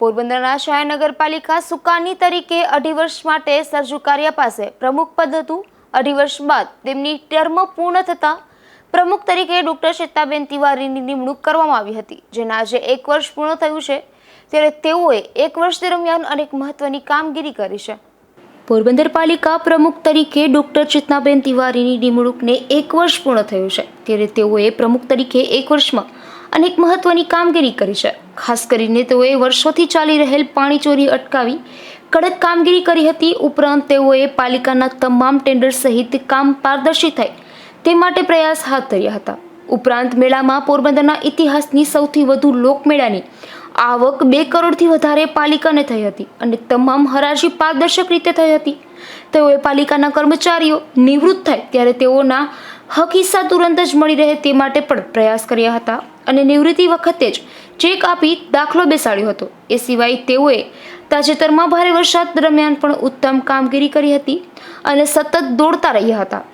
પોરબંદરના શહેર નગરપાલિકા સુકાની તરીકે અઢી વર્ષ માટે સરજુ કારિયા પાસે પ્રમુખ પદ હતું. અઢી વર્ષ બાદ તેમની ટર્મ પૂર્ણ થતાં પ્રમુખ તરીકે ડોક્ટર શ્વેતાબેન તિવારીની નિમણૂક કરવામાં આવી હતી, જેના આજે એક વર્ષ પૂર્ણ થયું છે. ત્યારે તેઓએ એક વર્ષ દરમિયાન અનેક મહત્વની કામગીરી કરી છે. પોરબંદર પાલિકા પ્રમુખ તરીકે ડોક્ટર ચેતનાબેન તિવારીની નિમણૂકને એક વર્ષ પૂર્ણ થયું છે. ત્યારે તેઓએ પ્રમુખ તરીકે એક વર્ષમાં અનેક મહત્વની કામગીરી કરી છે. ખાસ કરીને તેઓએ વર્ષોથી ચાલી રહેલ પાણી ચોરી અટકાવી કડક કામગીરી કરી હતી. ઉપરાંત તેઓએ પાલિકાના તમામ ટેન્ડર સહિત કામ પારદર્શી થાય તે માટે પ્રયાસ હાથ ધર્યા હતા. ઉપરાંત મેળામાં પોરબંદરના ઇતિહાસની સૌથી વધુ લોકમેળાની આવક બે કરોડથી વધારે પાલિકાને થઈ હતી અને તમામ હરાજી પારદર્શક રીતે થઈ હતી. તેઓએ પાલિકાના કર્મચારીઓ નિવૃત્ત થાય ત્યારે તેઓના હક હિસ્સા તુરંત જ મળી રહે તે માટે પણ પ્રયાસ કર્યા હતા. અને નિવૃત્તિ વખતે જ ચેક આપી દાખલો બેસાડ્યો હતો. એ સિવાય તેઓએ તાજેતરમાં ભારે વરસાદ દરમિયાન પણ ઉત્તમ કામગીરી કરી હતી અને સતત દોડતા રહ્યા હતા.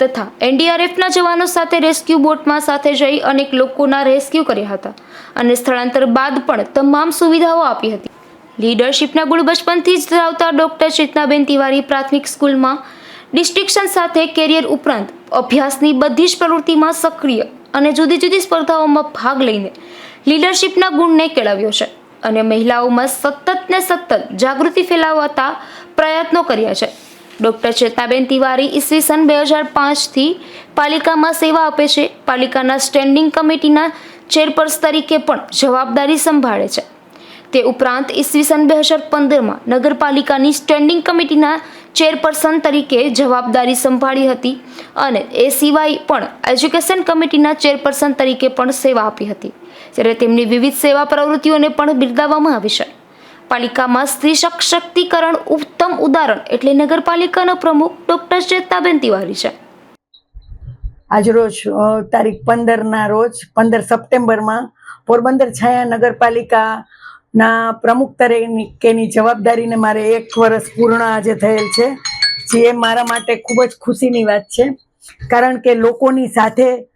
તથા એનડીઆરએફના જવાનો સાથે રેસ્ક્યુ બોટમાં સાથે જઈ અનેક લોકોના રેસ્ક્યુ કર્યા હતા અને સ્થળાંતર બાદ પણ તમામ સુવિધાઓ આપી હતી. લીડરશિપના ગુણ બચપનથી જ ધરાવતા ડોક્ટર ચેતનાબેન તિવારી પ્રાથમિક સ્કૂલમાં ડિસ્ટિક્શન સાથે કેરિયર ઉપરાંત અભ્યાસની બધી જ પ્રવૃત્તિમાં સક્રિય અને જુદી જુદી સ્પર્ધાઓમાં ભાગ લઈને લીડરશિપના ગુણને કેળવ્યો છે. અને મહિલાઓમાં સતત ને સતત જાગૃતિ ફેલાવતા પ્રયત્નો કર્યા છે. ડૉક્ટર ચેતનાબેન તિવારી ઈસવીસન બે હજાર પાંચથી પાલિકામાં સેવા આપે છે. પાલિકાના સ્ટેન્ડિંગ કમિટીના ચેરપર્સ તરીકે પણ જવાબદારી સંભાળે છે. તે ઉપરાંત ઈસવીસન બે હજાર પંદરમાં નગરપાલિકાની સ્ટેન્ડિંગ કમિટીના ચેરપર્સન તરીકે જવાબદારી સંભાળી હતી અને એ સિવાય પણ એજ્યુકેશન કમિટીના ચેરપર્સન તરીકે પણ સેવા આપી હતી. જ્યારે તેમની વિવિધ સેવા પ્રવૃત્તિઓને પણ બિરદાવવામાં આવી છે. પાલિકામાં સ્ત્રી સશક્તિકરણ ઉત્તમ ઉદાહરણ એટલે નગરપાલિકાના પ્રમુખ ડોક્ટર ચેતાબેન તિવારી છે. આજરોજ તારીખ પંદરના રોજ, પંદર સપ્ટેમ્બરમાં પોરબંદર છાયા નગરપાલિકાના પ્રમુખ તરીકેની જવાબદારીને મારે એક વર્ષ પૂર્ણ આજે થયેલ છે, જે મારા માટે ખૂબ જ ખુશીની વાત છે. કારણ કે લોકોની સાથે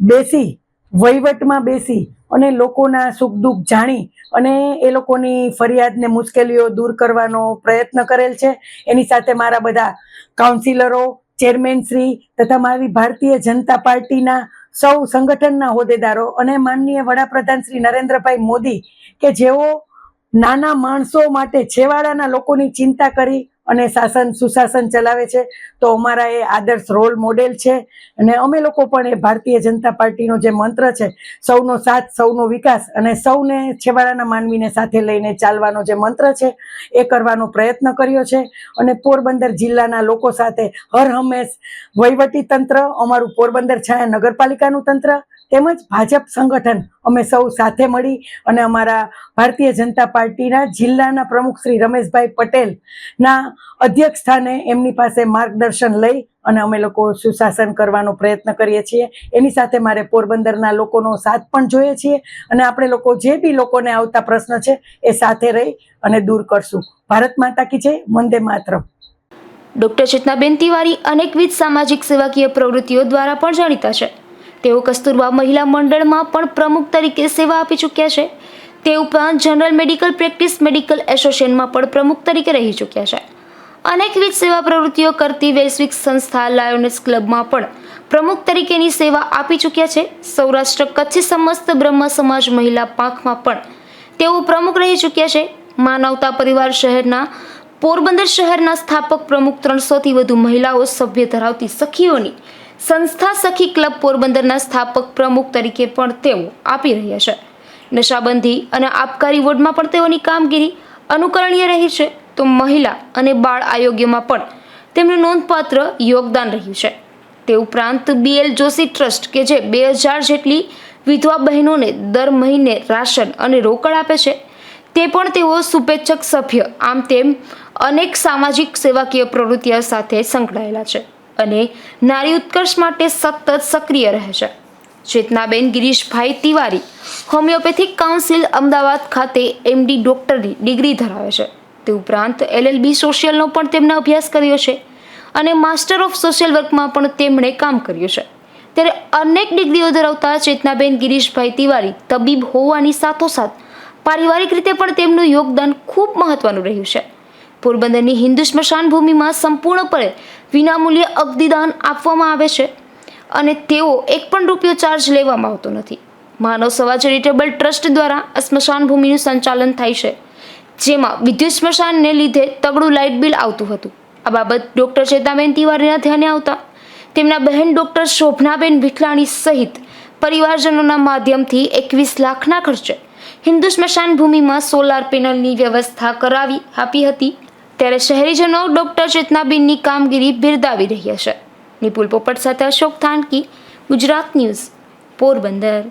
બેસી, વહીવટમાં બેસી અને લોકોના સુખ દુઃખ જાણી અને એ લોકોની ફરિયાદને મુશ્કેલીઓ દૂર કરવાનો પ્રયત્ન કરેલ છે. એની સાથે મારા બધા કાઉન્સિલરો ચેરમેન શ્રી તથા મારી ભારતીય જનતા પાર્ટીના સૌ સંગઠનના હોદ્દેદારો અને માનનીય વડાપ્રધાન શ્રી નરેન્દ્રભાઈ મોદી કે જેઓ નાના માણસો માટે છેવાડાના લોકોની ચિંતા કરી અને શાસન, સુશાસન ચલાવે છે, તો અમારા એ આદર્શ રોલ મોડેલ છે. અને અમે લોકો પણ એ ભારતીય જનતા પાર્ટીનો જે મંત્ર છે, સૌનો સાથ, સૌનો વિકાસ અને સૌને છેવાડાના માનવીને સાથે લઈને ચાલવાનો જે મંત્ર છે, એ કરવાનો પ્રયત્ન કર્યો છે. અને પોરબંદર જિલ્લાના લોકો સાથે હર હંમેશ વહીવટી તંત્ર, અમારું પોરબંદર છાયા નગરપાલિકાનું તંત્ર તેમજ ભાજપ સંગઠન અમે સૌ સાથે મળી અને અમારા ભારતીય જનતા પાર્ટીના જિલ્લાના પ્રમુખ શ્રી રમેશભાઈ પટેલના અધ્યક્ષ સ્થાને એમની પાસે માર્ગદર્શન લઈ અને અમે લોકો સુશાસન કરવાનો પ્રયત્ન કરીએ છીએ. એની સાથે મારે પોરબંદરના લોકોનો સાથ પણ જોઈએ છીએ અને આપણે લોકો જે બી લોકોને આવતા પ્રશ્ન છે એ સાથે રહી અને દૂર કરશું. ભારત માતા કી છે વંદે માતરમ. ડોક્ટર ચેતનાબેન તિવારી અનેકવિધ સામાજિક સેવાકીય પ્રવૃત્તિઓ દ્વારા પણ જાણીતા છે. તેઓ કસ્તુરબા મહિલા મંડળમાં પણ પ્રમુખ તરીકે સેવા આપી ચૂક્યા છે. તે ઉપરાંત જનરલ મેડિકલ પ્રેક્ટિસ મેડિકલ એસોસિએશનમાં પણ પ્રમુખ તરીકે રહી ચૂક્યા છે. અનેકવિધ સેવા પ્રવૃત્તિઓ કરતી વૈશ્વિક સંસ્થા લાયોનેસ ક્લબમાં પણ પ્રમુખ તરીકેની સેવા આપી ચૂક્યા છે. સૌરાષ્ટ્ર કચ્છી સમસ્ત બ્રહ્મ સમાજ મહિલા પાંખમાં પણ તેઓ પ્રમુખ રહી ચૂક્યા છે. માનવતા પરિવાર શહેરના પોરબંદર શહેરના સ્થાપક પ્રમુખ ત્રણસોથી વધુ મહિલાઓ સભ્ય ધરાવતી સખીઓની સંસ્થા સખી ક્લબ પોરબંદરના સ્થાપક પ્રમુખ તરીકે પણ તેઓ આપી રહ્યા છે. નશાબંધી અને આબકારી વોર્ડમાં પણ તેઓની કામગીરી અનુકરણીય રહી છે. તો મહિલા અને બાળ આયોગ્યમાં પણ તેમનું નોંધપાત્ર યોગદાન રહ્યું છે. તે ઉપરાંત બીએલ જોશી ટ્રસ્ટ કે જે બે હજાર જેટલી વિધવા બહેનોને દર મહિને રાશન અને રોકડ આપે છે, તે પણ તેઓ શુભેચ્છક સભ્ય, આમ તેમ અનેક સામાજિક સેવાકીય પ્રવૃત્તિઓ સાથે સંકળાયેલા છે. અને નારી ઉત્કર્ષ માટે સતત સક્રિય રહે છે. ચેતનાબેન ગિરીશભાઈ તિવારી, હોમિયોપેથિક કાઉન્સિલ અમદાવાદ ખાતે એમડી ડોક્ટરની ડિગ્રી ધરાવે છે. તે ઉપરાંત એલએલબી સોશિયલનો પણ તેમણે અભ્યાસ કર્યો છે અને માસ્ટર ઓફ સોશિયલ વર્કમાં પણ તેમણે કામ કર્યું છે. ત્યારે અનેક ડિગ્રીઓ ધરાવતા ચેતનાબેન ગિરીશભાઈ તિવારી તબીબ હોવાની સાથોસાથ પારિવારિક રીતે પણ તેમનું યોગદાન ખૂબ મહત્વનું રહ્યું છે. પોરબંદરની હિન્દુ સ્મશાન ભૂમિમાં સંપૂર્ણપણે વિનામૂલ્યે અગ્નિદાન આપવામાં આવે છે અને તેઓ એક પણ રૂપિયો ચાર્જ લેવામાં આવતો નથી. માનવ સવા ચેરિટેબલ ટ્રસ્ટ દ્વારા સ્મશાન ભૂમિનું સંચાલન થાય છે, જેમાં વિદ્યુત સ્મશાનને લીધે તગડું લાઇટ બિલ આવતું હતું. આ બાબત ડૉક્ટર ચેતાબેન તિવારીના ધ્યાને આવતા તેમના બહેન ડૉક્ટર શોભનાબેન વિઠલાણી સહિત પરિવારજનોના માધ્યમથી એકવીસ લાખના ખર્ચે હિન્દુ સ્મશાન ભૂમિમાં સોલાર પેનલની વ્યવસ્થા કરાવી આપી હતી. ત્યારે શહેરીજનો ડૉક્ટર ચેતનાબેનની કામગીરી બિરદાવી રહ્યા છે. નિપુલ પોપટ સાથે અશોક થાનકી, ગુજરાત ન્યૂઝ, પોરબંદર.